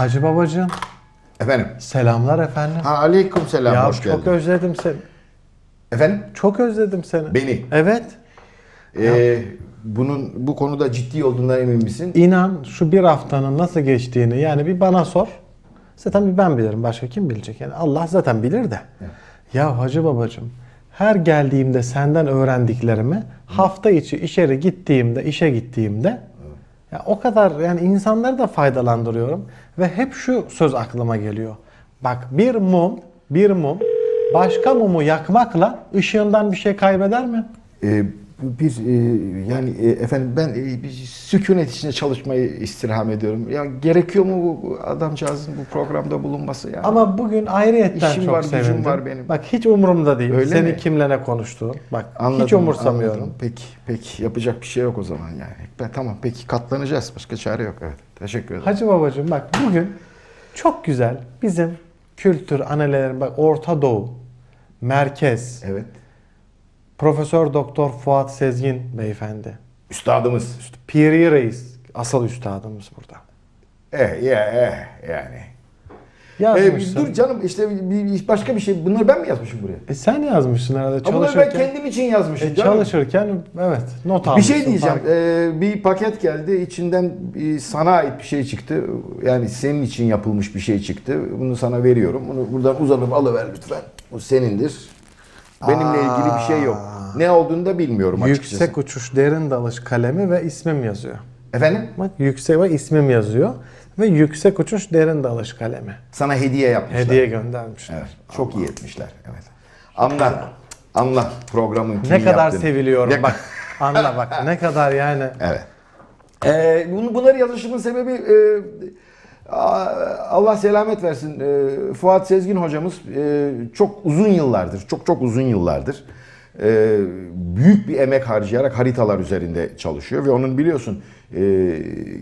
Hacı babacığım Efendim? selamlar efendim. Ha, aleyküm selam, ya hoş çok geldin. özledim seni. Efendim? Çok özledim seni. Beni? Evet. Ee, bunun bu konuda ciddi olduğundan emin misin? İnan şu bir haftanın nasıl geçtiğini yani bir bana sor. Zaten bir ben bilirim. Başka kim bilecek? Yani Allah zaten bilir de. Ya Hacı babacığım her geldiğimde senden öğrendiklerimi hafta içi işe gittiğimde, işe gittiğimde ya o kadar yani insanları da faydalandırıyorum ve hep şu söz aklıma geliyor. Bak bir mum, bir mum başka mumu yakmakla ışığından bir şey kaybeder mi? Ee, bir e, yani e, efendim ben e, bir sükunet içinde çalışmayı istirham ediyorum. Ya gerekiyor mu bu- adamcağızın bu programda bulunması ya? Ama bugün ayrıyetten İşim çok var, gücüm sevindim. var benim. Bak hiç umurumda değil. Öyle Senin mi? kimle ne konuştuğun. Bak Anladım, hiç umursamıyorum. anladım. Peki, peki yapacak bir şey yok o zaman yani. Ben, tamam, peki katlanacağız. Başka çare yok. Evet. Teşekkür ederim. Hacı babacığım bak bugün çok güzel bizim kültür annelerimiz bak Orta Doğu, Merkez, Evet. Profesör Doktor Fuat Sezgin beyefendi. Üstadımız. Piri Reis asıl üstadımız burada. Eh, ya, eh, yani. Ee, Yazmışsın. dur canım işte bir, bir- başka bir şey. Bunları ben mi yazmışım buraya? E sen yazmışsın herhalde Ha, bunları ben çalışırken. kendim için yazmışım E, canım. çalışırken evet not Bir almışsın. şey diyeceğim. fark- Ee, bir paket geldi. İçinden bir sana ait bir şey çıktı. Yani senin için yapılmış bir şey çıktı. Bunu sana veriyorum. Bunu buradan uzanıp alıver lütfen. Bu senindir. Benimle ilgili bir şey yok. Ne olduğunu da bilmiyorum açıkçası. Yüksek uçuş derin dalış kalemi ve ismim yazıyor. Efendim? Bak yüksek ve ismim yazıyor. Ve yüksek uçuş derin dalış kalemi. Sana hediye yapmışlar. Hediye göndermişler. Evet. Çok iyi etmişler. Evet. Anla. Anla programın Ne kimi kadar yaptığını. seviliyorum Ne- bak. Anla bak ne kadar yani. Evet. Ee, bunu, bunları yazışımın sebebi e, Allah selamet versin. E, Fuat Sezgin hocamız e, çok uzun yıllardır, çok çok uzun yıllardır e, büyük bir emek harcayarak haritalar üzerinde çalışıyor ve onun biliyorsun e,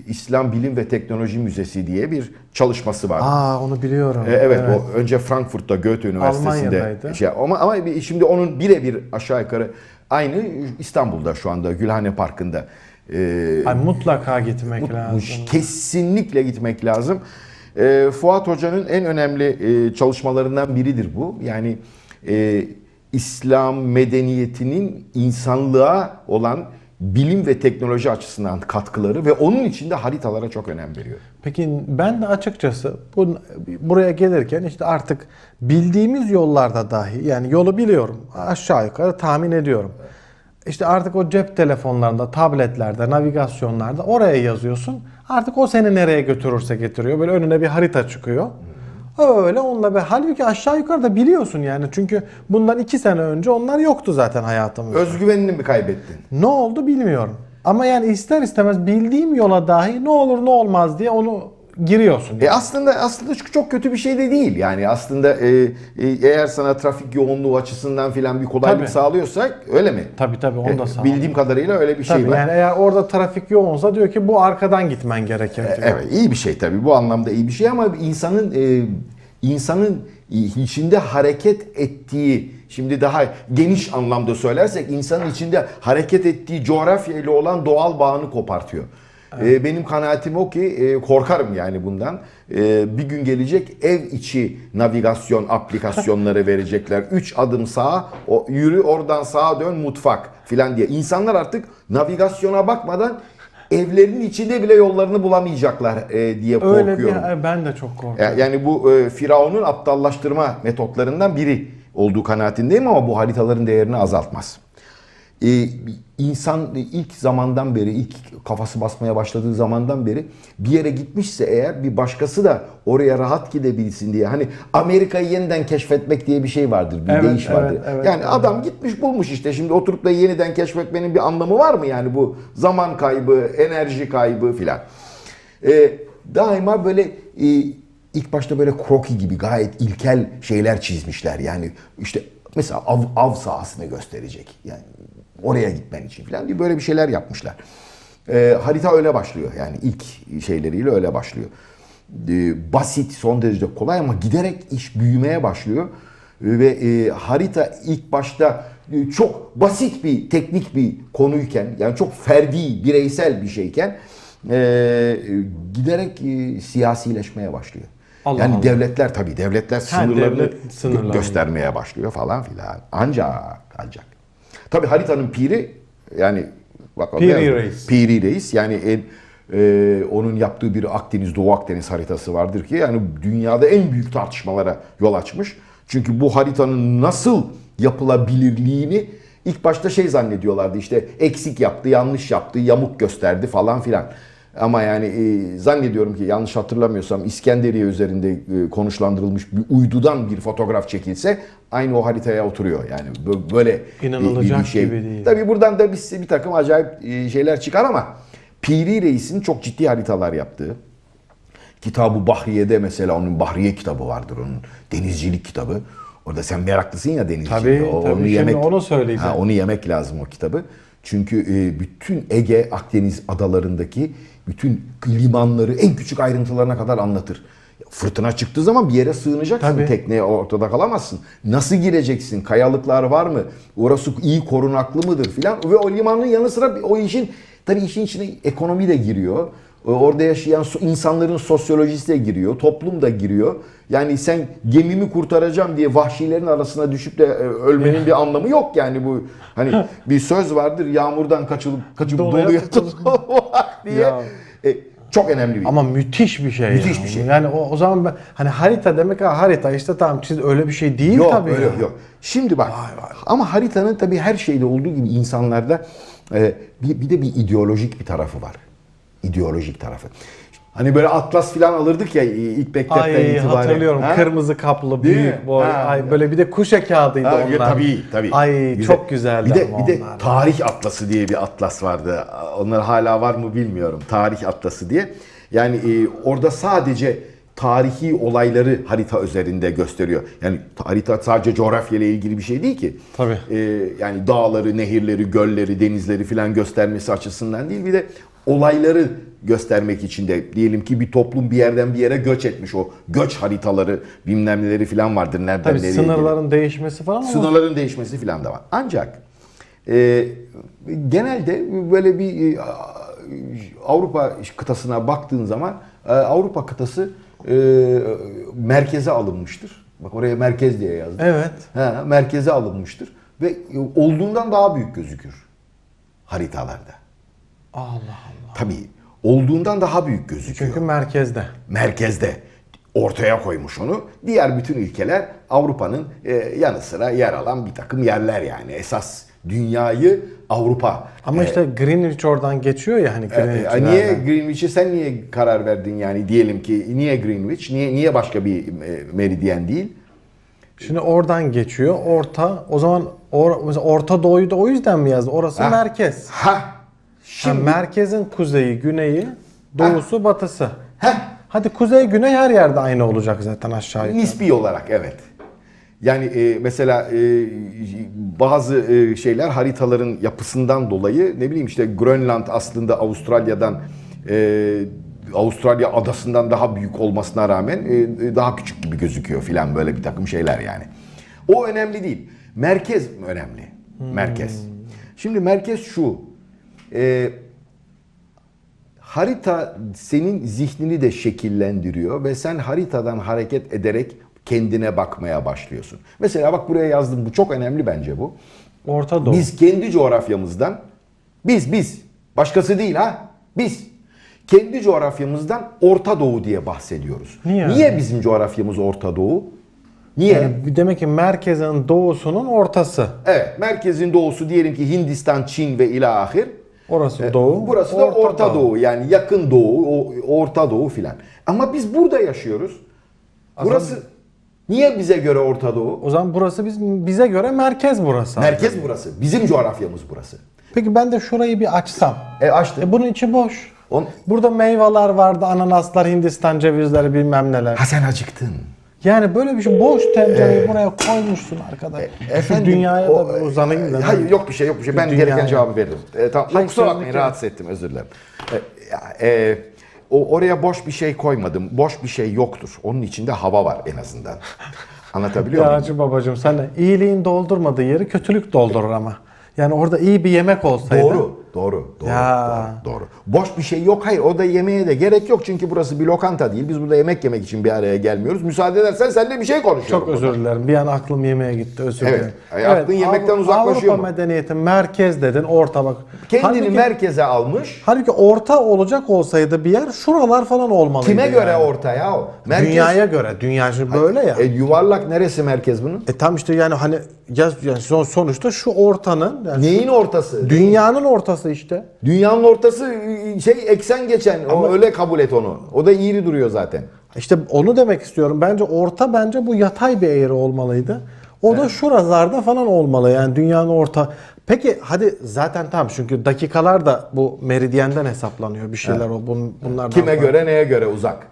İslam Bilim ve Teknoloji Müzesi diye bir çalışması var. Aa onu biliyorum. E, Evet, o önce Frankfurt'ta Goethe Üniversitesi'nde şey ama ama şimdi onun birebir aşağı yukarı aynı İstanbul'da şu anda Gülhane Parkı'nda. E, Ay, mutlaka gitmek bu lazım. kesinlikle gitmek lazım. E, Fuat Hoca'nın en önemli e, çalışmalarından biridir bu. Yani e, İslam medeniyetinin insanlığa olan bilim ve teknoloji açısından katkıları ve onun içinde haritalara çok önem veriyor. Peki ben de açıkçası bu, buraya gelirken işte artık bildiğimiz yollarda dahi yani yolu biliyorum aşağı yukarı tahmin ediyorum. İşte artık o cep telefonlarında, tabletlerde, navigasyonlarda oraya yazıyorsun. Artık o seni nereye götürürse getiriyor. Böyle önüne bir harita çıkıyor. Öyle onunla be. Halbuki aşağı yukarı da biliyorsun yani. Çünkü bundan iki sene önce onlar yoktu zaten hayatımızda. Özgüvenini mi kaybettin? Ne oldu bilmiyorum. Ama yani ister istemez bildiğim yola dahi ne olur ne olmaz diye onu giriyorsun. E aslında aslında çok- kötü bir şey de değil. Yani aslında e, e, eğer sana trafik yoğunluğu açısından filan bir kolaylık Tabii. sağlıyorsak öyle mi? Tabii tabii onu da E, sağ ol. Bildiğim kadarıyla öyle bir şey Tabii var. yani eğer orada trafik yoğunsa diyor ki bu arkadan gitmen gerekir diyor. Evet iyi bir şey tabii bu anlamda iyi bir şey ama insanın e, insanın içinde hareket ettiği şimdi daha geniş anlamda söylersek insanın içinde hareket ettiği coğrafya ile olan doğal bağını kopartıyor. E, benim kanaatim o ki e, korkarım yani bundan. E, bir gün gelecek ev içi navigasyon aplikasyonları verecekler. 3 adım sağa, yürü oradan sağa dön mutfak filan diye. İnsanlar artık navigasyona bakmadan evlerinin içinde bile yollarını bulamayacaklar e, diye Öyle korkuyorum. bir ben de çok korkuyorum. Ya- Yani bu e, Firavun'un aptallaştırma metotlarından biri olduğu kanaatindeyim ama bu haritaların değerini azaltmaz. E, insan ilk zamandan beri, ilk kafası basmaya başladığı zamandan beri bir yere gitmişse eğer bir başkası da oraya rahat gidebilsin diye. Hani Amerika'yı yeniden keşfetmek diye bir şey vardır, bir Evet, deyiş vardır. evet, evet, yani evet. adam gitmiş bulmuş işte şimdi oturup da yeniden keşfetmenin bir anlamı var mı yani bu zaman kaybı, enerji kaybı filan. Ee, daima böyle e, ilk başta böyle kroki gibi gayet ilkel şeyler çizmişler. Yani işte mesela av, av sahasını gösterecek. Yani oraya gitmen için falan bir böyle bir şeyler yapmışlar. Ee, harita öyle başlıyor yani ilk şeyleriyle öyle başlıyor. Ee, basit, son derece kolay ama giderek iş büyümeye başlıyor. Ve e, harita ilk başta e, çok basit bir teknik bir konuyken yani çok ferdi, bireysel bir şeyken e, giderek e, siyasileşmeye başlıyor. Allah yani Allah. devletler tabii devletler sınırlarını devlet sınırlarını. göstermeye başlıyor falan filan. Ancak ancak. Tabii haritanın piri yani bakalım. Piri ne- Reis. Piri Reis yani en, e, onun yaptığı bir Akdeniz Doğu Akdeniz haritası vardır ki yani dünyada en büyük tartışmalara yol açmış. Çünkü bu haritanın nasıl yapılabilirliğini ilk başta şey zannediyorlardı işte eksik yaptı, yanlış yaptı, yamuk gösterdi falan filan. Ama yani e, zannediyorum ki yanlış hatırlamıyorsam İskenderiye üzerinde e, konuşlandırılmış bir uydudan bir fotoğraf çekilse aynı o haritaya oturuyor. Yani bö- böyle e, İnanılacak bir şey. gibi değil. Tabii buradan da bir, bir takım acayip e, şeyler çıkar ama Piri Reis'in çok ciddi haritalar yaptığı, Kitabı Bahriye'de mesela onun Bahriye kitabı vardır onun denizcilik kitabı. Orada sen meraklısın ya denizcilik. Tabii, tabii. Şimdi onu söyleyeceğim. Ha, onu yemek lazım o kitabı. Çünkü e, bütün Ege, Akdeniz adalarındaki bütün limanları en küçük ayrıntılarına kadar anlatır. Fırtına çıktığı zaman bir yere sığınacaksın. Tabii. Tekneye ortada kalamazsın. Nasıl gireceksin? Kayalıklar var mı? Orası iyi korunaklı mıdır filan. Ve o limanın yanı sıra o işin tabii işin içine ekonomi de giriyor. E, Orada yaşayan insanların sosyolojisi de giriyor, toplum da giriyor. Yani sen gemimi kurtaracağım diye vahşilerin arasına düşüp de e, ölmenin bir anlamı yok yani bu. Hani bir söz vardır yağmurdan kaçılıp kaçıp Doluya doluya tutulmak diye. Ya. E, çok önemli bir. Ama müthiş bir şey. Müthiş yani. bir şey. Yani o, o zaman ben, hani harita demek ha harita işte tamam çiz öyle bir şey değil Yok tabii. öyle ya. yok. Şimdi bak ama haritanın tabii her şeyde olduğu gibi insanlarda e, bir, bir de bir ideolojik bir tarafı var. İdeolojik tarafı. Hani böyle atlas falan alırdık ya ilk mektepten Ay itibaren. hatırlıyorum Ha? kırmızı kaplı Değil mi? büyük boy. Ha. Ay böyle bir de kuşa kağıdıydı Ha, onlar. tabii tabii. Ay Güzel. çok güzeldi Bir de bir de onlar. tarih atlası diye bir atlas vardı. Onlar hala var mı bilmiyorum. Tarih atlası diye. Yani e, orada sadece tarihi olayları harita üzerinde gösteriyor. Yani harita sadece coğrafya ile ilgili bir şey değil ki. Tabii. E, yani dağları, nehirleri, gölleri, denizleri filan göstermesi açısından değil. Bir de olayları göstermek için de diyelim ki bir toplum bir yerden bir yere göç etmiş o göç haritaları bilmem neleri filan vardır nereden Tabii nereye sınırların değişmesi falan ama Sınırların değişmesi falan da var. Ancak e, genelde böyle bir e, Avrupa kıtasına baktığın zaman e, Avrupa kıtası e, merkeze alınmıştır. Bak oraya merkez diye yazdım. Evet. Ha, merkeze alınmıştır ve olduğundan daha büyük gözükür haritalarda. Allah Allah. Tabii olduğundan daha büyük gözüküyor Çünkü merkezde. merkezde ortaya koymuş onu. Diğer bütün ülkeler Avrupa'nın e, yanı sıra yer alan bir takım yerler yani. Esas dünyayı Avrupa. Ama işte Greenwich oradan geçiyor ya hani E, Greenwich'lerden. e, niye Greenwich'e sen niye karar verdin yani diyelim ki niye Greenwich? Niye niye başka bir e, meridyen değil? Şimdi oradan geçiyor. Orta o zaman or, mesela Orta Doğu'yu da o yüzden mi yazdı? Orası Ha. merkez. Ha. Ha, Şimdi merkezin kuzeyi, güneyi, doğusu, batısı. Heh. Hadi kuzey güney her yerde aynı olacak zaten aşağı yukarı. Nispi olarak evet. Yani e, mesela e, bazı e, şeyler haritaların yapısından dolayı ne bileyim işte Grönland aslında Avustralya'dan e, Avustralya adasından daha büyük olmasına rağmen e, daha küçük gibi gözüküyor filan böyle bir takım şeyler yani. O önemli değil. Merkez önemli. Merkez. Şimdi merkez şu. E, harita senin zihnini de şekillendiriyor ve sen haritadan hareket ederek kendine bakmaya başlıyorsun. Mesela bak buraya yazdım. Bu çok önemli bence bu. Orta Doğu. Biz kendi coğrafyamızdan biz biz başkası değil ha biz kendi coğrafyamızdan Orta Doğu diye bahsediyoruz. Niye? Niye bizim coğrafyamız Orta Doğu? Niye? Yani demek ki merkezin doğusunun ortası. Evet, merkezin doğusu diyelim ki Hindistan, Çin ve ilahir. Orası doğu. Burası da Orta, Doğu. yani yakın Doğu, Orta Doğu filan. Ama biz burada yaşıyoruz. Burası niye bize göre Orta Doğu? O zaman burası biz bize göre merkez burası. Merkez burası. Bizim coğrafyamız burası. Peki ben de şurayı bir açsam. E açtı. E bunun içi boş. On... Burada meyveler vardı, ananaslar, Hindistan cevizleri bilmem neler. Ha sen acıktın. Yani böyle bir şey boş tencereyi buraya koymuşsun arkadaş. Şu Efendim, dünyaya o- da bir uzanayım da. Hayır yok bir şey yok bir şey. Ben Dünyaya. gereken cevabı verdim. E, tamam. Hayır, kusura bakmayın rahatsız ettim özür dilerim. E, e, o oraya boş bir şey koymadım. Boş bir şey yoktur. Onun içinde hava var en azından. Anlatabiliyor Ya muyum? Hacı babacığım sen de iyiliğin doldurmadığı yeri kötülük doldurur ama. Yani orada iyi bir yemek olsaydı. Doğru, doğru, doğru. Doğru, Ya. doğru, doğru. Boş bir şey yok. Hayır o da yemeğe de gerek yok. Çünkü burası bir lokanta değil. Biz burada yemek yemek için bir araya gelmiyoruz. Müsaade edersen seninle bir şey konuşuyorum. Çok özür dilerim. Bir an aklım yemeğe gitti. Özür Evet. dilerim. Ay, aklın yemekten Avru- uzaklaşıyor Avrupa mu? medeniyeti merkez dedin. Orta bak. Kendini halbuki, merkeze almış. halbuki orta olacak olsaydı bir yer şuralar falan olmalıydı. Kime göre yani. ortaya o? Merkez, Dünyaya göre. Dünya şimdi böyle ya. E, yuvarlak neresi merkez bunun? E tam işte yani hani ya, yani son- sonuçta şu ortanın yani Neyin ortası? dünyanın ortası işte. Dünyanın ortası şey eksen geçen. O öyle kabul et onu. O da iğri duruyor zaten. İşte onu demek istiyorum. Bence orta bence bu yatay bir eğri olmalıydı. O da şuralarda falan olmalı yani dünyanın orta. Peki hadi zaten tamam çünkü dakikalar da bu meridyenden hesaplanıyor bir şeyler o bun, bunlardan. Kime falan. göre neye göre uzak.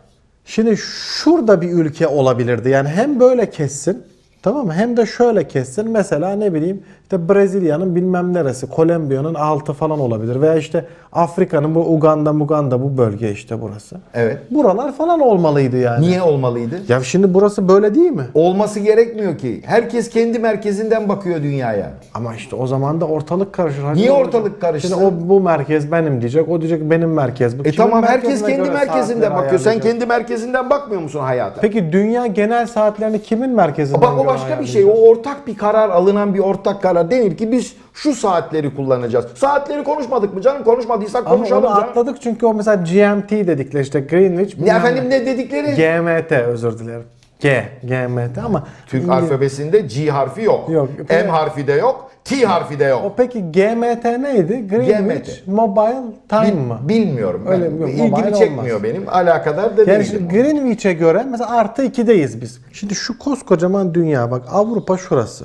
Şimdi şurada bir ülke olabilirdi. Yani hem böyle kessin tamam mı? Hem de şöyle kessin. Mesela ne bileyim işte Brezilya'nın bilmem neresi, Kolombiya'nın altı falan olabilir. Veya işte Afrika'nın bu Uganda, Muganda bu bölge işte burası. Evet. Buralar falan olmalıydı yani. Niye olmalıydı? Ya şimdi burası böyle değil mi? Olması gerekmiyor ki. Herkes kendi merkezinden bakıyor dünyaya. Ama işte o zaman da ortalık karışır. Hadi Niye ne ortalık olacak? karışsın? Şimdi o bu merkez benim diyecek. O diyecek benim merkez bu. E tamam herkes kendi merkezinden bakıyor. Sen kendi merkezinden bakmıyor musun hayata? Peki dünya genel saatlerini kimin merkezinden Bak o başka bir şey. O ortak bir karar alınan bir ortak karar. Denir ki biz şu saatleri kullanacağız. Saatleri konuşmadık mı canım? Konuşmadıysak Ama konuşalım onu canım. atladık çünkü o mesela GMT dedikleri işte Greenwich. Ne bilmem efendim ne dedikleri? GMT özür dilerim. G, GMT ama Türk İngiliz- alfabesinde G harfi yok. Yok. M harfi de yok. T harfi de yok. O peki GMT neydi? Greenwich Mobile Time Bil- mı? Bilmiyorum. Ben, Öyle mi? Yok, İlgimi çekmiyor olmaz. benim. Alakadar da Yani değilim. Greenwich'e göre mesela artı 2'deyiz biz. Şimdi şu koskocaman dünya bak Avrupa şurası.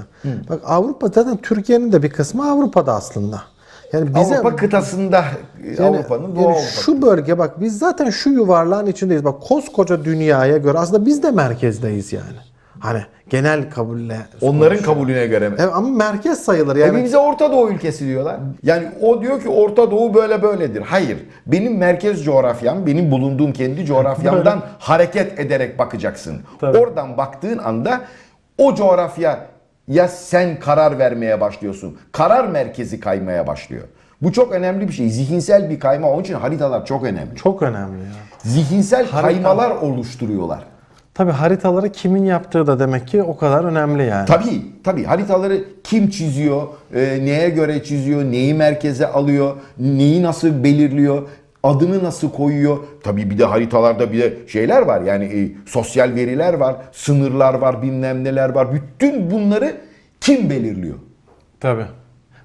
Bak Avrupa zaten Türkiye'nin de bir kısmı Avrupa'da aslında. Yani bize Avrupa kıtasında yani- Avrupa'nın doğu yani Avrupa. şu bölge bak biz zaten şu yuvarlağın içindeyiz. Bak koskoca dünyaya göre aslında biz de merkezdeyiz yani. Hani genel kabulle. Onların kabulüne göre mi? Evet, ama merkez sayılır E yani. bize Orta Doğu ülkesi diyorlar. Yani o diyor ki Orta Doğu böyle böyledir. Hayır. Benim merkez coğrafyam, benim bulunduğum kendi coğrafyamdan hareket ederek bakacaksın. Tabii. Oradan baktığın anda o coğrafya ya sen karar vermeye başlıyorsun. Karar merkezi kaymaya başlıyor. Bu çok önemli bir şey. Zihinsel bir kayma. Onun için haritalar çok önemli. Çok önemli ya. Zihinsel Harita- kaymalar oluşturuyorlar. Tabii haritaları kimin yaptığı da demek ki o kadar önemli yani. Tabii tabii haritaları kim çiziyor, e, neye göre çiziyor, neyi merkeze alıyor, neyi nasıl belirliyor, adını nasıl koyuyor. Tabii bir de haritalarda bir de şeyler var yani e, sosyal veriler var, sınırlar var, bilmem neler var. Bütün bunları kim belirliyor? Tabii.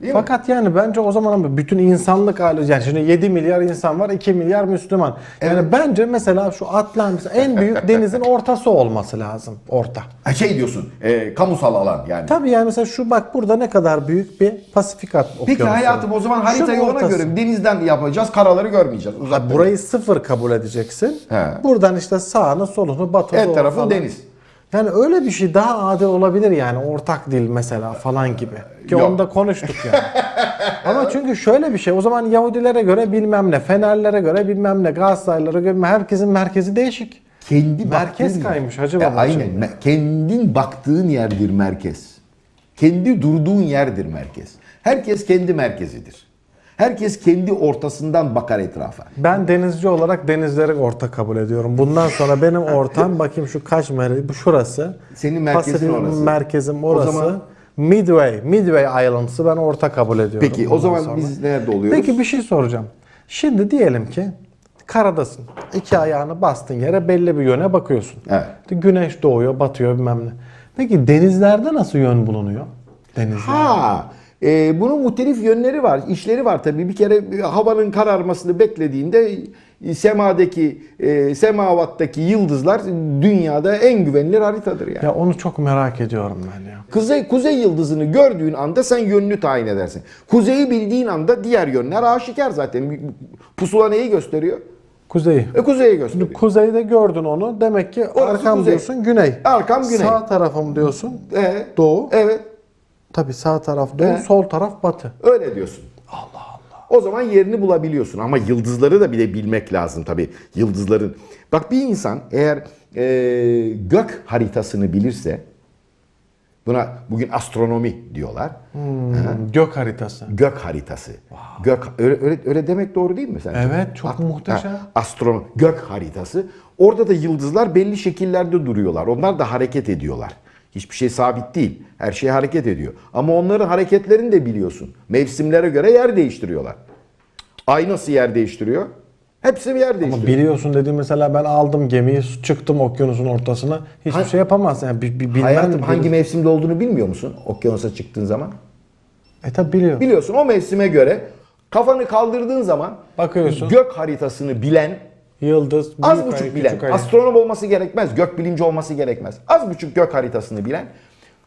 Değil mi? Fakat yani bence o zaman ama bütün insanlık hali yani şimdi 7 milyar insan var 2 milyar Müslüman. Yani bence mesela şu Atlantis en büyük denizin ortası olması lazım. Orta. Şey diyorsun, e, kamusal alan yani. Tabii yani mesela şu bak burada ne kadar büyük bir Pasifik okyanusu. Peki hayatım o zaman haritayı Şunun ona ortası. göre denizden yapacağız, karaları görmeyeceğiz. Ha, Uzak burayı sıfır kabul edeceksin. He. Buradan işte sağını solunu batı Her tarafın deniz. Yani öyle bir şey daha adil olabilir yani ortak dil mesela falan gibi. Ki Yok. onu da konuştuk yani. Ama çünkü şöyle bir şey o zaman Yahudilere göre bilmem ne, Fenerlere göre bilmem ne, Galatasaraylara göre herkesin merkezi değişik. Kendi Merkez baktığın kaymış hacı E, babacığım. aynen. Me- Kendin baktığın yerdir merkez. Kendi durduğun yerdir merkez. Herkes kendi merkezidir. Herkes kendi ortasından bakar etrafa. Ben denizci olarak denizleri orta kabul ediyorum. Bundan sonra benim ortam bakayım şu kaç mer bu şurası. Senin merkezin Pasifik'in orası. merkezim O orası. zaman- Midway, Midway Islands'ı ben orta kabul ediyorum. Peki o bundan zaman sonra. biz nerede oluyoruz? Peki bir şey soracağım. Şimdi diyelim ki karadasın. İki ayağını bastın yere belli bir yöne bakıyorsun. Evet. Güneş doğuyor, batıyor bilmem ne. Peki denizlerde nasıl yön bulunuyor? Denizler. Ha, e, bunun muhtelif yönleri var, işleri var tabii. Bir kere havanın kararmasını beklediğinde e, semadaki, e, semavattaki yıldızlar dünyada en güvenilir haritadır yani. Ya onu çok merak ediyorum ben ya. Kuzey, kuzey yıldızını gördüğün anda sen yönünü tayin edersin. Kuzeyi bildiğin anda diğer yönler aşikar zaten. Pusula neyi gösteriyor? Kuzeyi. E kuzeyi gösteriyor. Kuzeyde gördün onu. Demek ki Orası arkam kuzey. diyorsun güney. Arkam güney. Sağ tarafım diyorsun. E, Doğu. Evet, Tabii sağ taraf doğu, Evet. sol taraf batı. öyle diyorsun. Allah Allah. O zaman yerini bulabiliyorsun ama yıldızları da bile bilmek lazım tabii. Yıldızların. Bak bir insan eğer e, gök haritasını bilirse Buna bugün astronomi diyorlar. Hmm, gök haritası. Gök haritası. Gök öyle, öyle, öyle demek doğru değil mi sen? Evet, çok muhteşem. astronom gök haritası. Orada da yıldızlar belli şekillerde duruyorlar. Onlar da hareket ediyorlar. Hiçbir şey sabit değil. Her şey hareket ediyor. Ama onların hareketlerini de biliyorsun. Mevsimlere göre yer değiştiriyorlar. Ay nasıl yer değiştiriyor? Hepsi bir yer Ama değiştiriyor. biliyorsun dediğim mesela ben aldım gemiyi çıktım okyanusun ortasına. Hiçbir Ha- şey yapamaz. Yani bi- bi- bilmem Hayatım hangi mevsimde olduğunu bilmiyor musun? Okyanusa çıktığın zaman. E tabi biliyor. Biliyorsun o mevsime göre kafanı kaldırdığın zaman Bakıyorsun. gök haritasını bilen Yıldız, Az buçuk ay, bilen, ay. astronom olması gerekmez, gök bilimci olması gerekmez. Az buçuk gök haritasını bilen,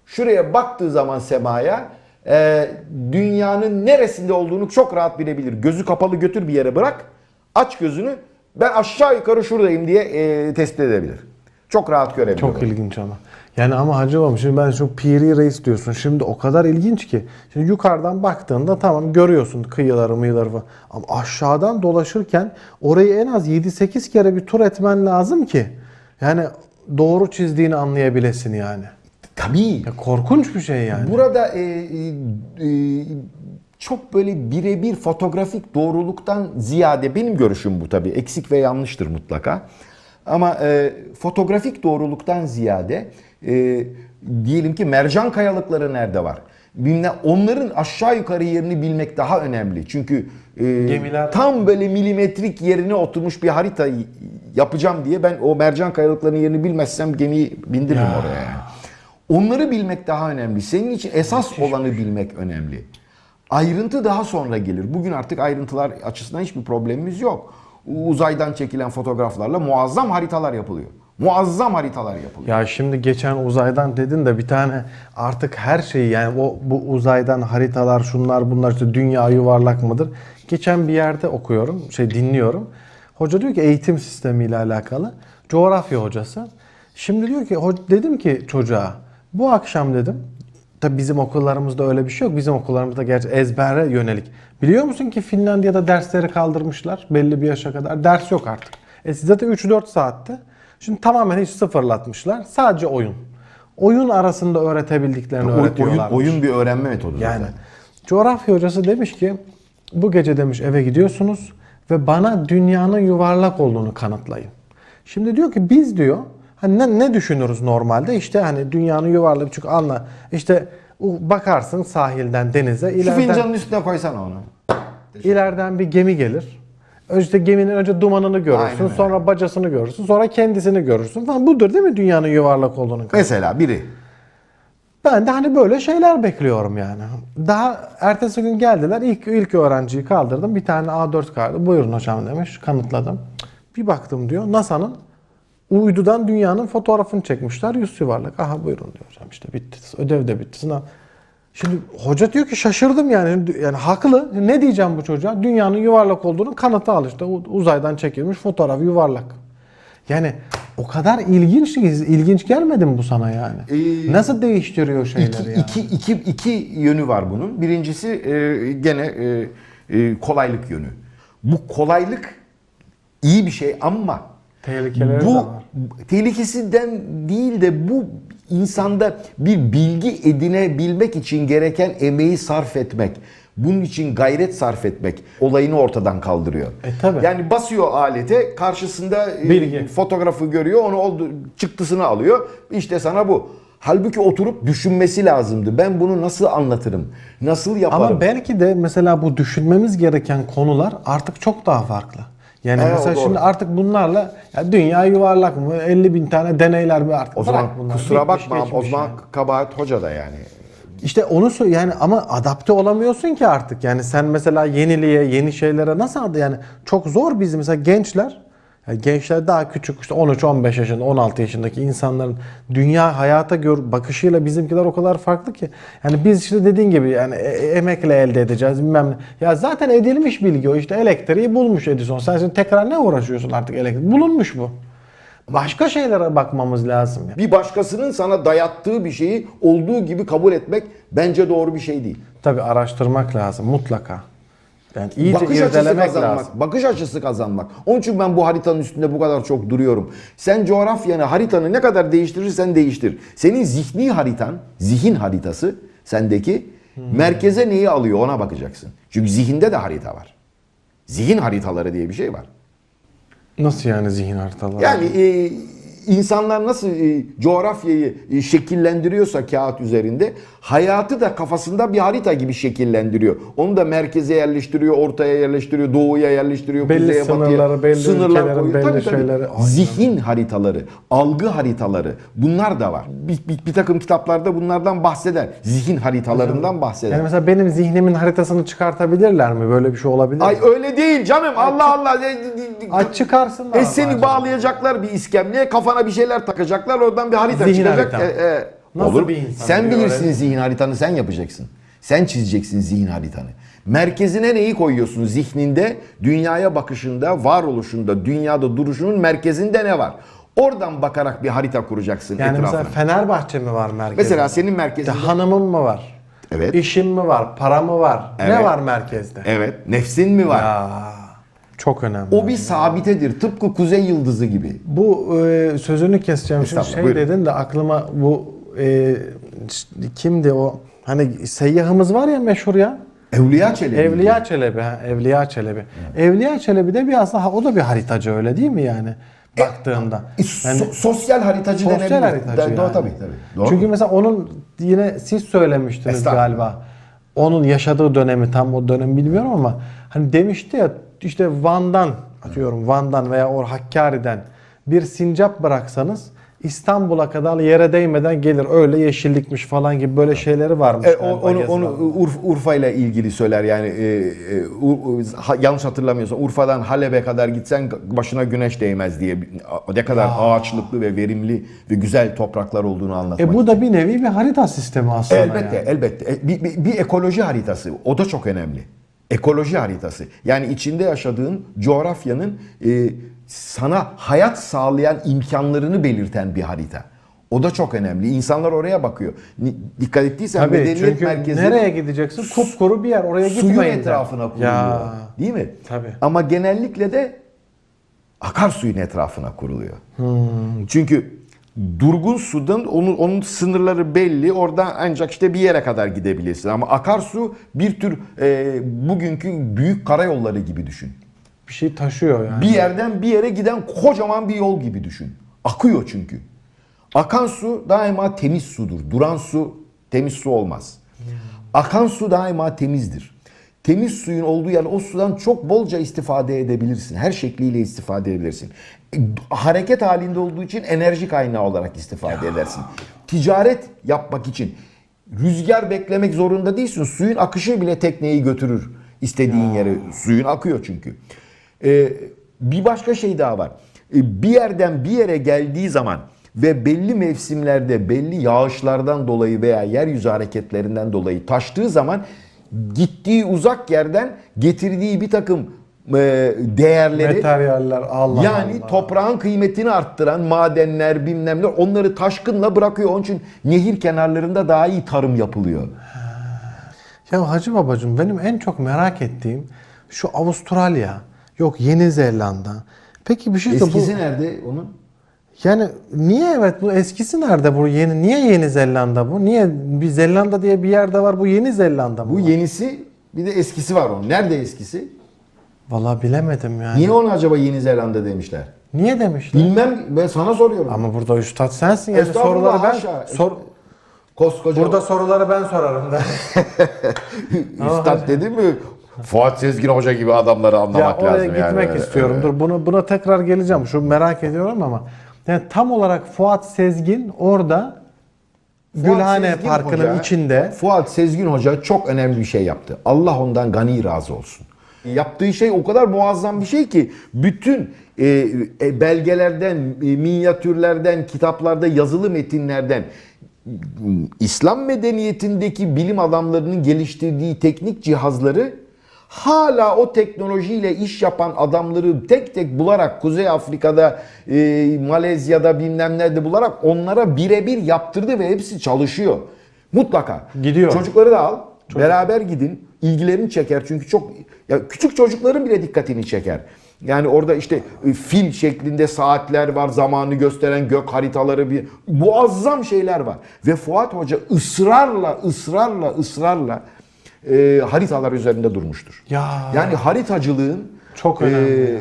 şuraya baktığı zaman semaya e, dünyanın neresinde olduğunu çok rahat bilebilir. Gözü kapalı götür bir yere bırak, aç gözünü, ben aşağı yukarı şuradayım diye e, tespit edebilir. Çok rahat görebilir. Çok ilginç ama. Yani ama hacı babam şimdi ben şu Piri Reis diyorsun. Şimdi o kadar ilginç ki. Şimdi yukarıdan baktığında tamam görüyorsun kıyıları mıyıları falan. Ama aşağıdan dolaşırken orayı en az 7-8 kere bir tur etmen lazım ki. Yani doğru çizdiğini anlayabilesin yani. Tabii. Ya korkunç bir şey yani. Burada e, e, e, çok böyle birebir fotoğrafik doğruluktan ziyade benim görüşüm bu tabii eksik ve yanlıştır mutlaka. Ama e, fotoğrafik doğruluktan ziyade e, diyelim ki mercan kayalıkları nerede var? Bilmem, onların aşağı yukarı yerini bilmek daha önemli. Çünkü e, Gemiler- tam böyle milimetrik yerine oturmuş bir harita yapacağım diye ben o mercan kayalıklarının yerini bilmezsem gemiyi bindiririm Ya. oraya yani. Onları bilmek daha önemli. Senin için esas olanı bilmek önemli. Ayrıntı daha sonra gelir. Bugün artık ayrıntılar açısından hiçbir problemimiz yok. Uzaydan çekilen fotoğraflarla muazzam haritalar yapılıyor. Muazzam haritalar yapılıyor. Ya şimdi geçen uzaydan dedin de bir tane artık her şeyi yani o bu uzaydan haritalar şunlar bunlar işte dünya yuvarlak mıdır? Geçen bir yerde okuyorum şey dinliyorum. Hoca diyor ki eğitim sistemiyle alakalı coğrafya hocası. Şimdi diyor ki "Ho- dedim ki çocuğa bu akşam dedim Tabi bizim okullarımızda öyle bir şey yok. Bizim okullarımızda gerçi ezbere yönelik. Biliyor musun ki Finlandiya'da dersleri kaldırmışlar belli bir yaşa kadar. Ders yok artık. E zaten 3-4 saatte. Şimdi tamamen hiç sıfırlatmışlar. Sadece oyun. Oyun arasında öğretebildiklerini Oy- oyun, öğretiyorlar. oyun bir öğrenme metodu Yani zaten. coğrafya hocası demiş ki bu gece demiş eve gidiyorsunuz ve bana dünyanın yuvarlak olduğunu kanıtlayın. Şimdi diyor ki biz diyor hani ne, ne düşünürüz normalde işte hani dünyanın yuvarlak çünkü anla işte bakarsın sahilden denize Şu ileriden, fincanın üstüne koysana onu. ileriden bir gemi gelir. İşte geminin önce dumanını görürsün, Aynen sonra bacasını görürsün, sonra kendisini görürsün falan. Budur değil mi dünyanın yuvarlak olduğunu kanıtlayan? Mesela biri. Ben de hani böyle şeyler bekliyorum yani. Daha ertesi gün geldiler. İlk ilk öğrenciyi kaldırdım. Bir tane A4 kağıdı. Buyurun hocam demiş. Kanıtladım. Bir baktım diyor. NASA'nın uydudan dünyanın fotoğrafını çekmişler. Yüz yuvarlak. Aha buyurun diyor hocam. İşte bitti. Ödev de bitti. Sınav. Şimdi hoca diyor ki şaşırdım yani. Yani haklı. Ne diyeceğim bu çocuğa? Dünyanın yuvarlak olduğunu kanıtı al işte. Uzaydan çekilmiş fotoğraf yuvarlak. Yani o kadar ilginç ki ilginç gelmedi mi bu sana yani? Ee, Nasıl değiştiriyor şeyleri İki, ya? iki, iki, iki yönü var bunun. Birincisi e, gene e, e, kolaylık yönü. Bu kolaylık iyi bir şey ama Tehlikeleri de bu var. tehlikesinden değil de bu insanda bir bilgi edinebilmek için gereken emeği sarf etmek. Bunun için gayret sarf etmek olayını ortadan kaldırıyor. E, tabii. Yani basıyor alete karşısında e, Bilgi. fotoğrafı görüyor onu oldu, çıktısını alıyor. İşte sana bu. Halbuki oturup düşünmesi lazımdı. Ben bunu nasıl anlatırım? Nasıl yaparım? Ama belki de mesela bu düşünmemiz gereken konular artık çok daha farklı. Yani Evet, mesela şimdi artık bunlarla ya dünya yuvarlak mı? 50 bin tane deneyler mi artık? o zaman Bırak bunları. kusura bakma o zaman yani. kabahat hoca da yani. İşte onu sö- yani ama adapte olamıyorsun ki artık. Yani sen mesela yeniliğe, yeni şeylere nasıl adı yani çok zor bizim mesela gençler gençler daha küçük işte 13-15 yaşında, 16 yaşındaki insanların dünya hayata gör bakışıyla bizimkiler o kadar farklı ki. Yani biz işte dediğin gibi yani e- e- emekle elde edeceğiz bilmem ne. Ya zaten edilmiş bilgi o işte elektriği bulmuş Edison. Sen şimdi tekrar ne uğraşıyorsun artık elektrik? Bulunmuş bu. Başka şeylere bakmamız lazım ya. Bir başkasının sana dayattığı bir şeyi olduğu gibi kabul etmek bence doğru bir şey değil. Tabii araştırmak lazım mutlaka. Yani iyice bakış açısı irdelemek kazanmak, lazım. bakış açısı kazanmak. Onun için ben bu haritanın üstünde bu kadar çok duruyorum. Sen coğrafyanı, haritanı ne kadar değiştirirsen değiştir. Senin zihni haritan, zihin haritası sendeki Hmm. merkeze neyi alıyor ona bakacaksın. Çünkü zihinde de harita var. Zihin haritaları diye bir şey var. Nasıl yani zihin haritaları? Yani e, insanlar nasıl e, coğrafyayı e, şekillendiriyorsa kağıt üzerinde hayatı da kafasında bir harita gibi şekillendiriyor. Onu da merkeze yerleştiriyor, ortaya yerleştiriyor, doğuya yerleştiriyor, Belli kuzeye, batıya. sınırları, belli Sınırlar ülkelerin koyuyor. belli Tabii, tabii. şeyleri. Aynen. Zihin haritaları, algı haritaları bunlar da var. Bir, bir, bir takım kitaplarda bunlardan bahseder. Zihin haritalarından bahseder. Yani mesela benim zihnimin haritasını çıkartabilirler mi? Böyle bir şey olabilir Ay mi? öyle değil canım. Allah Allah. Aç çıkarsınlar. E seni bağlayacaklar bir iskemleye, kafana bir şeyler takacaklar, oradan bir harita Zihin çıkacak. harita. E, e, Nasıl olur. bir insan Sen bilirsin öyle? zihin haritanı, sen yapacaksın. Sen çizeceksin zihin haritanı. Merkezine neyi koyuyorsun zihninde, dünyaya bakışında, varoluşunda, dünyada duruşunun merkezinde ne var? Oradan bakarak bir harita kuracaksın Yani etrafına. mesela Fenerbahçe mi var merkezde? Mesela senin merkezinde... İşte hanımım mı var? Evet. İşim mi var? Para mı var? Evet. Ne var merkezde? Evet. Nefsin mi var? Ya, çok önemli. O bir sabitedir. Tıpkı kuzey yıldızı gibi. Bu e, sözünü keseceğim. Şimdi şey buyurun. dedin de aklıma bu e, kimdi o? Hani seyyahımız var ya meşhur ya. Evliya Çelebi. Evliya Çelebi. Ha, Evliya Çelebi. Evliya Çelebi de bir aslında o da bir haritacı öyle değil mi yani? Baktığında. E, so- sosyal haritacı Sosyal denebilir. haritacı yani. Doğru tabii tabii. Doğru. Çünkü mesela onun yine siz söylemiştiniz galiba. Onun yaşadığı dönemi tam o dönem bilmiyorum ama hani demişti ya işte Van'dan atıyorum Van'dan veya o Hakkari'den bir sincap bıraksanız İstanbul'a kadar yere değmeden gelir. Öyle yeşillikmiş falan gibi böyle şeyleri varmış. E, o- onu onu Urf, Urfa ile ilgili söyler yani e, e, U- ha- yanlış hatırlamıyorsam Urfa'dan Halep'e kadar gitsen başına güneş değmez diye ne kadar ağaçlıklı ve verimli ve güzel topraklar olduğunu anlatmak. E bu da bir nevi bir harita sistemi aslında. elbette yani. elbette E, bir, bir, bir ekoloji haritası o da çok önemli. Ekoloji haritası yani içinde yaşadığın coğrafyanın e, sana hayat sağlayan imkanlarını belirten bir harita. O da çok önemli. İnsanlar oraya bakıyor. Dikkat ettiysen Tabii medeniyet çünkü merkezi nereye gideceksin? Kupkuru bir yer. Oraya suyun gitmeyin. de. etrafına kuruluyor. Ya. Değil mi? Tabii. Ama genellikle de akarsuyun etrafına kuruluyor. Hmm. Çünkü durgun sudan onun onun sınırları belli. Oradan ancak işte bir yere kadar gidebilirsin. Ama akarsu bir tür e, bugünkü büyük karayolları gibi düşün. Bir şey taşıyor yani. Bir yerden bir yere giden kocaman bir yol gibi düşün. Akıyor çünkü. Akan su daima temiz sudur. Duran su temiz su olmaz. Akan su daima temizdir. Temiz suyun olduğu yer o sudan çok bolca istifade edebilirsin. Her şekliyle istifade edebilirsin. E, Hareket halinde olduğu için enerji kaynağı olarak istifade edersin. Ticaret yapmak için rüzgar beklemek zorunda değilsin. Suyun akışı bile tekneyi götürür istediğin yere. Suyun akıyor çünkü. Ee, bir başka şey daha var. Ee, bir yerden bir yere geldiği zaman ve belli mevsimlerde belli yağışlardan dolayı veya yeryüzü hareketlerinden dolayı taştığı zaman gittiği uzak yerden getirdiği bir takım e, değerleri Materyaller Allah yani Allah. toprağın kıymetini arttıran madenler bilmem ne onları taşkınla bırakıyor. Onun için nehir kenarlarında daha iyi tarım yapılıyor. Ya Hacı babacığım benim en çok merak ettiğim şu Avustralya, yok Yeni Zelanda. Peki bir şey de bu Eskisi nerede onun? yani niye evet bu eskisi nerede bu yeni niye Yeni Zelanda bu? Niye bir Zelanda diye bir yerde var bu Yeni Zelanda mı? Bu var? yenisi bir de eskisi var onun. Nerede eskisi? Vallahi bilemedim yani. Niye ona acaba Yeni Zelanda demişler? Niye demişler? Bilmem ben sana soruyorum. Ama burada üstad sensin yani soruları ben haşa. sor, Koskoca burada soruları ben sorarım da. üstad dedi mi? Fuat Sezgin Hoca gibi adamları Ya anlamak oraya lazım yani. gitmek istiyorum. Dur bunu buna tekrar geleceğim. Şu merak ediyorum ama yani tam olarak Fuat Sezgin orada Fuat Gülhane Sezgin Parkı'nın Hoca- içinde Fuat Sezgin Hoca çok önemli bir şey yaptı. Allah ondan gani razı olsun. Yaptığı şey o kadar muazzam bir şey ki bütün e, e, belgelerden, e, minyatürlerden, kitaplarda yazılı metinlerden İslam medeniyetindeki bilim adamlarının geliştirdiği teknik cihazları hala o teknolojiyle iş yapan adamları tek tek bularak Kuzey Afrika'da, e, Malezya'da bilmem nerede bularak onlara birebir yaptırdı ve hepsi çalışıyor. Mutlaka. Gidiyor. Çocukları da al. Beraber gidin. ilgilerini çeker. Çünkü çok ya küçük çocukların bile dikkatini çeker. Yani orada işte e, fil şeklinde saatler var, zamanı gösteren gök haritaları bir muazzam şeyler var. Ve Fuat Hoca ısrarla, ısrarla, ısrarla e, haritalar üzerinde durmuştur. Ya. Yani haritacılığın Çok önemli e,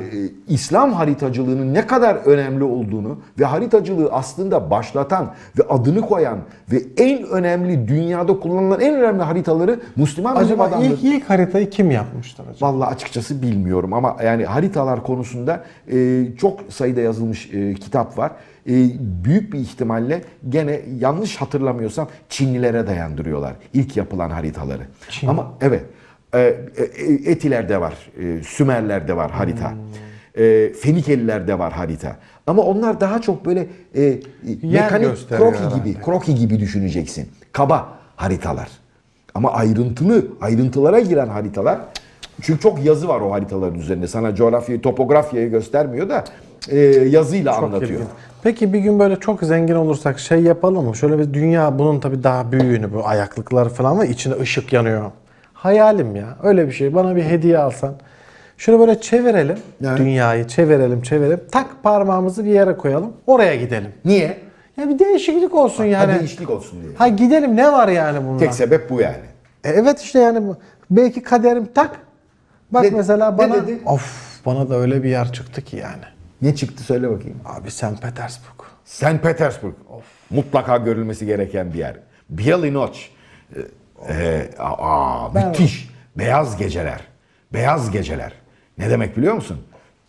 İslam haritacılığının ne kadar önemli olduğunu ve haritacılığı aslında başlatan ve adını koyan ve en önemli dünyada kullanılan en önemli haritaları Müslüman bilim Acaba adamları. ilk, ilk haritayı kim yapmıştır acaba? Vallahi açıkçası bilmiyorum ama yani haritalar konusunda e, çok sayıda yazılmış e, kitap var. E, büyük bir ihtimalle gene yanlış hatırlamıyorsam Çinlilere dayandırıyorlar ilk yapılan haritaları. Çin. Ama evet e, e, Etilerde var, e, Sümerlerde var harita. Hmm. E, Fenikelilerde var harita. Ama onlar daha çok böyle e, mekanik kroki herhalde. gibi, kroki gibi düşüneceksin. Kaba haritalar. Ama ayrıntılı, ayrıntılara giren haritalar çünkü çok yazı var o haritaların üzerinde. Sana coğrafyayı, topografyayı göstermiyor da e, yazıyla Çok anlatıyor. ilginç. Peki bir gün böyle çok zengin olursak şey yapalım mı? Şöyle bir dünya bunun tabii daha büyüğünü bu ayaklıkları falan var içinde ışık yanıyor. Hayalim ya öyle bir şey bana bir hediye alsan. Şöyle böyle çevirelim Evet. dünyayı çevirelim çevirelim tak parmağımızı bir yere koyalım oraya gidelim. Niye? Ya bir değişiklik olsun yani. Hadi değişiklik olsun diye. Ha gidelim ne var yani bunda? Tek sebep bu yani. E, evet işte yani bu- belki kaderim tak. Bak Ne- mesela ne bana dedi? of bana da öyle bir yer çıktı ki yani. Ne çıktı söyle bakayım. Abi St. Petersburg. St. Petersburg. Mutlaka görülmesi gereken bir yer. Bialy Noc. Ee, e, aa, müthiş. Beyaz geceler. Beyaz geceler. Ne demek biliyor musun?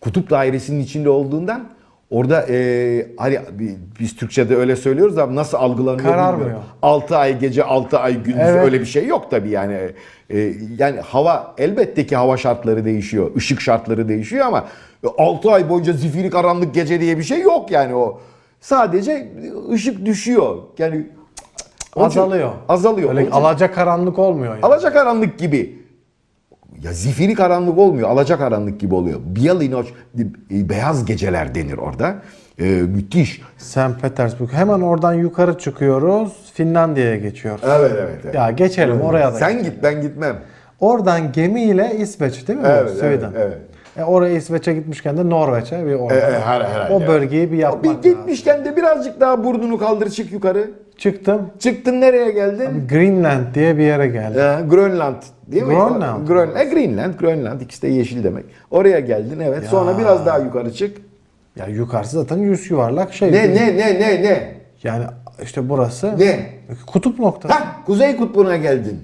Kutup dairesinin içinde olduğundan orada e, hani bi- biz Türkçe'de öyle söylüyoruz ama nasıl algılanıyor Kararmıyor. bilmiyorum. 6 ay gece 6 ay gündüz Evet. öyle bir şey yok tabii yani. E, yani hava elbette ki hava şartları değişiyor. ışık şartları değişiyor ama 6 ay boyunca zifiri karanlık gece diye bir şey yok yani o. Sadece ışık düşüyor. Yani Azalıyor. Azalıyor. Öyle alaca karanlık olmuyor yani. Alacakaranlık gibi. Ya zifiri karanlık olmuyor. Alacakaranlık gibi oluyor. Bialy Noc, e, beyaz geceler denir orada. E, müthiş. St. Petersburg. Hemen oradan yukarı çıkıyoruz. Finlandiya'ya geçiyoruz. Evet evet. evet. Ya geçelim oraya da. Sen git ben gitmem. Oradan gemiyle İsveç değil mi? Evet, evet, evet. E oraya İsveç'e gitmişken de Norveç'e bir orada. E, e, her- o bölgeyi bir yapmak Bir lazım. gitmişken de birazcık daha burnunu kaldır çık yukarı. Çıktım. Çıktın nereye geldin? Greenland diye bir yere geldim. Ee, Grönland değil mi? Grönland. Grön, e, Greenland, Grönland ikisi de yeşil demek. Oraya geldin evet. Sonra biraz daha yukarı çık. Ya yukarısı zaten yüz yuvarlak şey. Ne ne ne ne ne? Yani işte burası Ne? kutup noktası. Hah, Kuzey Kutbu'na geldin.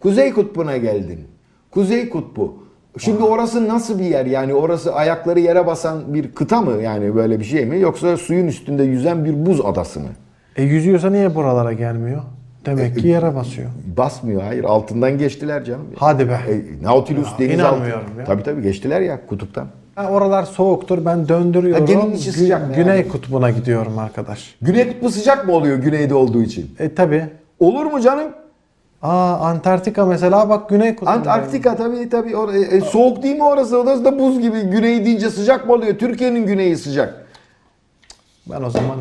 Kuzey Kutbu'na geldin. Kuzey Kutbu. Şimdi orası nasıl bir yer? Yani orası ayakları yere basan bir kıta mı? Yani böyle bir şey mi? Yoksa suyun üstünde yüzen bir buz adası mı? E yüzüyorsa niye buralara gelmiyor? Demek ki yere basıyor. Basmıyor hayır. Altından geçtiler canım. Hadi be. E, Nautilus Ya, deniz inanmıyorum ya. Tabii tabii geçtiler ya kutuptan. Ha, oralar soğuktur ben döndürüyorum. Ha, geminin içi Gü- sıcak mı Güney yani? kutbuna gidiyorum arkadaş. Güney kutbu sıcak mı oluyor güneyde olduğu için? E tabi. Olur mu canım? Aa Antarktika mesela bak Güney kutbu. Antarktika tabii tabii. Or- e, e, soğuk değil mi orası? Orası da buz gibi. Güney deyince sıcak mı oluyor? Türkiye'nin güneyi sıcak. Ben o zaman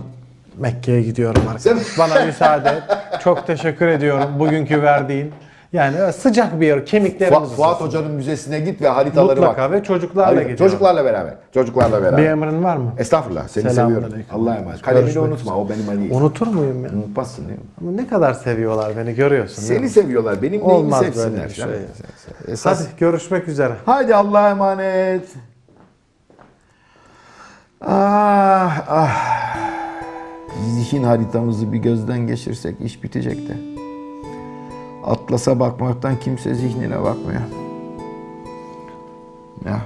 Mekke'ye gidiyorum Sen- arkadaş. Bana müsaade et. Çok teşekkür ediyorum bugünkü verdiğin. Yani sıcak bir yer. Kemiklerimiz Fuat, Fuat. Hoca'nın müzesine git ve haritaları Mutlaka bak. ve çocuklarla Harita- gidiyorum. Çocuklarla beraber. Çocuklarla beraber. Bir emrin var mı? Estağfurullah. Seni seviyorum. aleyküm. Allah'a emanet. Kalemini Görüşmek unutma. O benim hani. Unutur muyum ya? Unutmazsın değil mi? Ama ne kadar seviyorlar beni görüyorsun. değil mi? Seni seviyorlar. Benim neyimi Olmaz sevsinler. bir şey. canım. Esas- Hadi görüşmek üzere. Haydi Allah'a emanet. Ah ah. Zihin haritamızı bir gözden geçirsek iş bitecek de. Atlasa bakmaktan kimse zihnine bakmıyor. Ya.